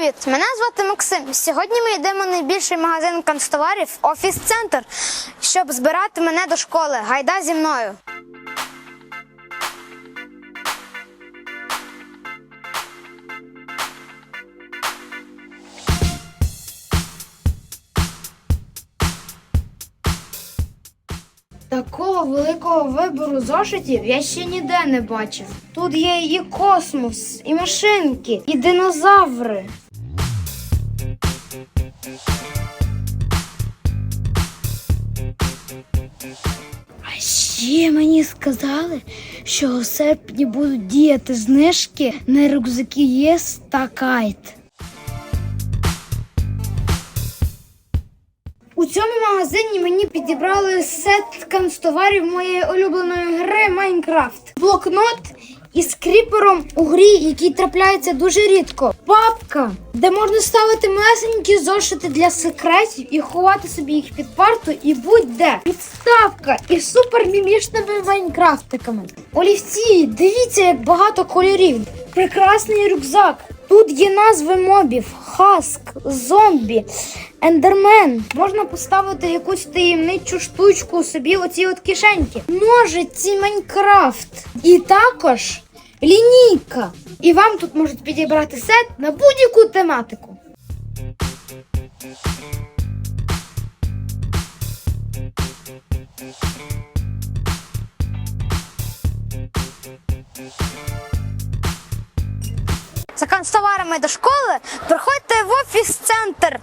привіт! Мене звати Максим. Сьогодні ми йдемо в найбільший магазин канцтоварів Офіс Центр, щоб збирати мене до школи. Гайда зі мною. Такого великого вибору зошитів я ще ніде не бачив. Тут є і космос, і машинки, і динозаври. Ще мені сказали, що у серпні будуть діяти знижки на рюкзаки ЄС та кайт. У цьому магазині мені підібрали сет канцтоварів моєї улюбленої гри Майнкрафт. Блокнот із кріпером у грі, який трапляється дуже рідко. Папка, де можна ставити малесенькі зошити для секретів і ховати собі їх під парту і будь-де. Підставка із супермімішними майнкрафтиками. Олівці, дивіться, як багато кольорів. Прекрасний рюкзак. Тут є назви мобів: Хаск, зомбі, ендермен. Можна поставити якусь таємничу штучку собі оці от кишеньки. Ножиці Майнкрафт. І також лінійка. І вам тут можуть підібрати сет на будь-яку тематику. За канцтоварами до школи приходьте в Офіс Центр.